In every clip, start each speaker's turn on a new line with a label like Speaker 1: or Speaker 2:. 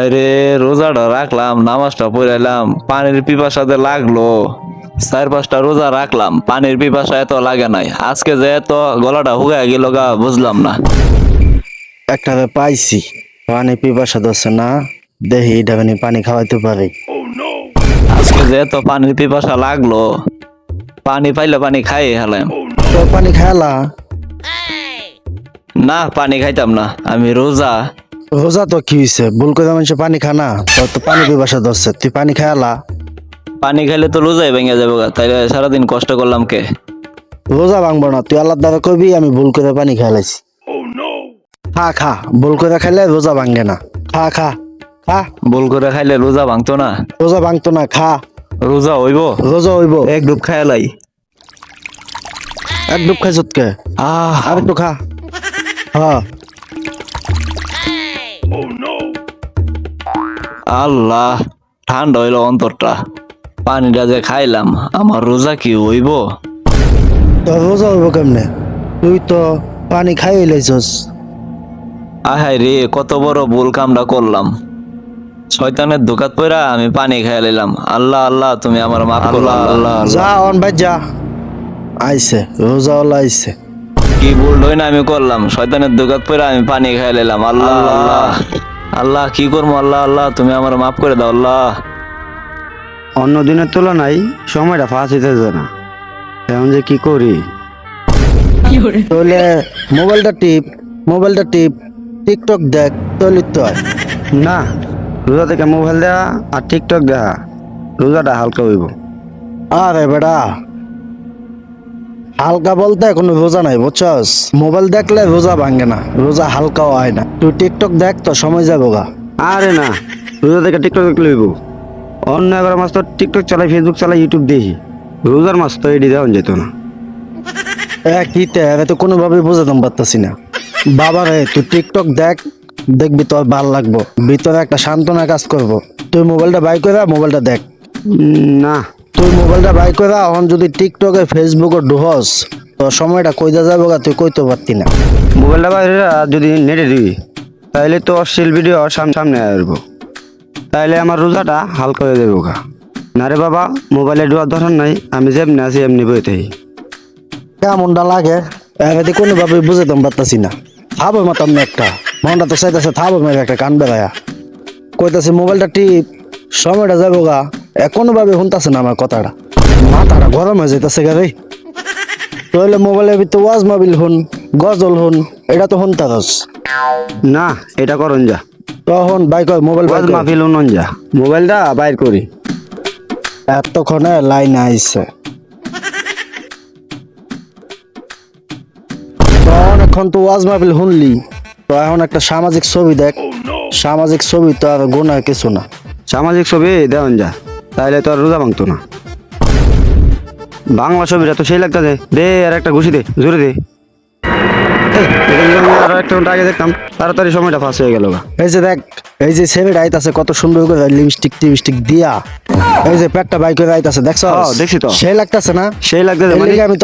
Speaker 1: আরে রোজাটা রাখলাম নামাজটা পড়াইলাম পানির পিপাসাতে লাগল চার পাঁচটা রোজা রাখলাম পানির পিপাসা এত লাগে নাই। আজকে যে এত গলাটা হুগায় গেল গা বুঝলাম না।
Speaker 2: একটা পাইছি পানি পিপাসা ধরছে না দেখি ডাবেনি পানি খাওয়াইতে পারি।
Speaker 1: আজকে যে এত পানির পিপাসা লাগল পানি পাইলে পানি খাই হেলাম।
Speaker 2: তো পানি খাইলা?
Speaker 1: না পানি খাইতাম না আমি রোজা
Speaker 2: রোজা তো কি হয়েছে ভুল করে মানুষ পানি খানা তোর তো পানি পিপাসা ধরছে। তুই পানি খাইলা
Speaker 1: পানি খাইলে তো রোজাই ভেঙে যাব গা। তাইলে সারাদিন কষ্ট করলাম কে?
Speaker 2: রোজা ভাঙবো না। তুই আল্লাহ দ্বারা করবি আমি ভুল করে পানি খাইলাইছি। খা খা। ভুল করে খাইলে রোজা ভাঙে না। খা খা। খা।
Speaker 1: ভুল করে খাইলে রোজা ভাঙতো না?
Speaker 2: রোজা ভাঙতো না। খা।
Speaker 1: রোজা হইব?
Speaker 2: রোজা হইব।
Speaker 1: এক ডুব খায়ালাই
Speaker 2: এক ডুব খাইছত কে?
Speaker 1: আহ।
Speaker 2: আর একটু খা। হ্যাঁ
Speaker 1: আল্লাহ ঠান্ডা হইল অন্তরটা। পানিটা যে খাইলাম আমার রোজা কি হইব?
Speaker 2: তোর রোজা হইব কেমনে? তুই তো পানি খাই লাইছস।
Speaker 1: আহাই রে কত বড় ভুল কামটা করলাম। শয়তানের দোকাত পইরা আমি পানি খাই লাইলাম। আল্লাহ আল্লাহ তুমি আমার মাফ করো। আল্লাহ আল্লাহ
Speaker 2: যা অন ভাই যা। আইছে রোজা ওলা আইছে।
Speaker 1: কি ভুল হই না আমি করলাম। শয়তানের দোকাত পইরা আমি পানি খাই লাইলাম। আল্লাহ আল্লাহ। আল্লাহ কি করব? আল্লাহ আল্লাহ তুমি আমার মাফ করে দাও আল্লাহ।
Speaker 3: অন্য দিনের তুলনায় সময়টা ফাঁস হইতেছে না। এখন যে কি করি?
Speaker 2: তাহলে মোবাইলটা টিপ মোবাইলটা টিপ টিকটক দেখ তাহলে তো হয়।
Speaker 3: না রোজা থেকে মোবাইল দেওয়া আর টিকটক দেখা রোজাটা হালকা হইব।
Speaker 2: আরে বেটা হালকা বলতে কোনো রোজা নাই বুঝছস? মোবাইল দেখলে রোজা ভাঙে না রোজা হালকাও হয় না। তুই টিকটক দেখ তো সময় যাব গা।
Speaker 3: আরে না রোজা দেখে টিকটক দেখলে হইব। অন্য এগারো মাস তো টিকটক চালাই ফেসবুক চালাই ইউটিউব দেখি। রোজার মাস তো এডি দেওয়া যেত না।
Speaker 2: এ কিতে আমি তো কোনোভাবে বোঝাতাম পারতাছি না। বাবা রে তুই টিকটক দেখ দেখবি তোর ভালো লাগবো। ভিতরে একটা সান্ত্বনা কাজ করব। তুই মোবাইলটা বাই করে মোবাইলটা দেখ।
Speaker 3: না।
Speaker 2: তুই মোবাইলটা বাই করে এখন যদি টিকটকে ফেসবুকে ঢুহস তো সময়টা কইদা যাব গা? তুই কইতে পারতি না।
Speaker 3: মোবাইলটা বাইরে যদি নেটে দিবি তাহলে তো অশ্লীল ভিডিও সাম- সামনে আসব। তাইলে আমার রোজাটা হালকা হয়ে যাবে গা। না রে বাবা মোবাইলে ডোয়ার দরকার নাই আমি যেমনি আছি এমনি বইতে
Speaker 2: কেমনটা লাগে? এবারে কোনোভাবে বুঝাতাম পারতাছি না। থাবো মাতাম না একটা। মনটা তো চাইতেছে থাবো মেরে একটা কান বেড়ায়া। কইতাছে মোবাইলটা টিপ সময়টা যাব গা। কোনোভাবে শুনতাছে না আমার কথাটা। মাথাটা গরম হয়ে যাইতেছে গা রে। তাহলে মোবাইলের ভিতরে ওয়াজ মাবিল হুন গজল হুন এটা তো শুনতারস
Speaker 3: না এটা করুন যা।
Speaker 2: তখন বাইক মোবাইল
Speaker 3: ওয়াজ মাহফিল উন্নন যা। মোবাইলটা বাইর করি।
Speaker 2: এতক্ষণে লাইন আইছে। তখন এখন তো ওয়াজ মাহফিল শুনলি। তো এখন একটা সামাজিক ছবি দেখ। সামাজিক ছবি তো আর গোনা কিছু না।
Speaker 3: সামাজিক ছবি দেওয়ান যা। তাইলে তো আর রোজা ভাঙতো না। বাংলা ছবিটা তো সেই লাগতেছে। দে আর একটা ঘুষি দে জোরে দে। আরও একটা ঘণ্টা আগে দেখতাম তাড়াতাড়ি সময়টা ফাঁস হয়ে গেল
Speaker 2: এই যে দেখ এই যে ছেলেটা আইতাছে কত সুন্দর করে লিপস্টিক টিপস্টিক দিয়া। এই যে পেটটা বাইক করে আইতাছে দেখছ?
Speaker 3: দেখছি তো।
Speaker 2: সেই লাগতাছে না?
Speaker 3: সেই লাগতেছে মানে
Speaker 2: আমি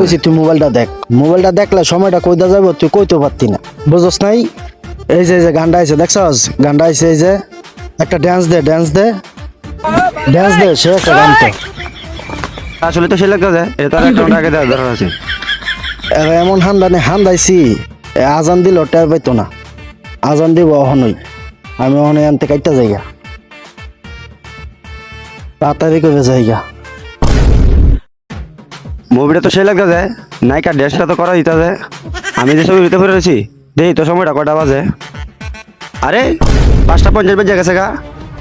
Speaker 2: কইছি তুই মোবাইলটা দেখ। মোবাইলটা দেখলে সময়টা কইদা যাবে তুই কইতে পারতি না। বুঝছস নাই? এই যে এই যে গানটা আইছে দেখছস? গানটা আইছে এই যে একটা ড্যান্স দে ড্যান্স দে। ড্যান্স দে সে একটা গান তো।
Speaker 3: আসলে তো সেই লাগতেছে এটা তো আর একটা আগে দেওয়ার দরকার আছে।
Speaker 2: এমন হান্দানে হান্দাইছি আজান দিল টের পাইতো না। আজান দিব অহনই আমি অহনে আনতে কাইটা যাইগা। তাড়াতাড়ি করে যাইগা।
Speaker 3: মুভিটা তো সেই লাগতেছে নায়িকা ড্রেসটা তো করা দিতেছে আমি যে ছবি দিতে পেরেছি দেই তো সময়টা কটা বাজে। আরে পাঁচটা পঞ্চাশ বেজে গেছে গা।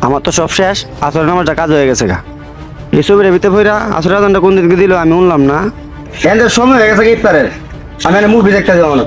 Speaker 3: আমার তো সব শেষ। আসরের নামাজটা কাজ হয়ে গেছে গা। এসবের ভিতরে ফইরা আসরের আদানটা কোন দিনকে দিল আমি শুনলাম না। এদের সময় হয়ে গেছে ইফতারের। আমি মুভি দেখতে যাব না।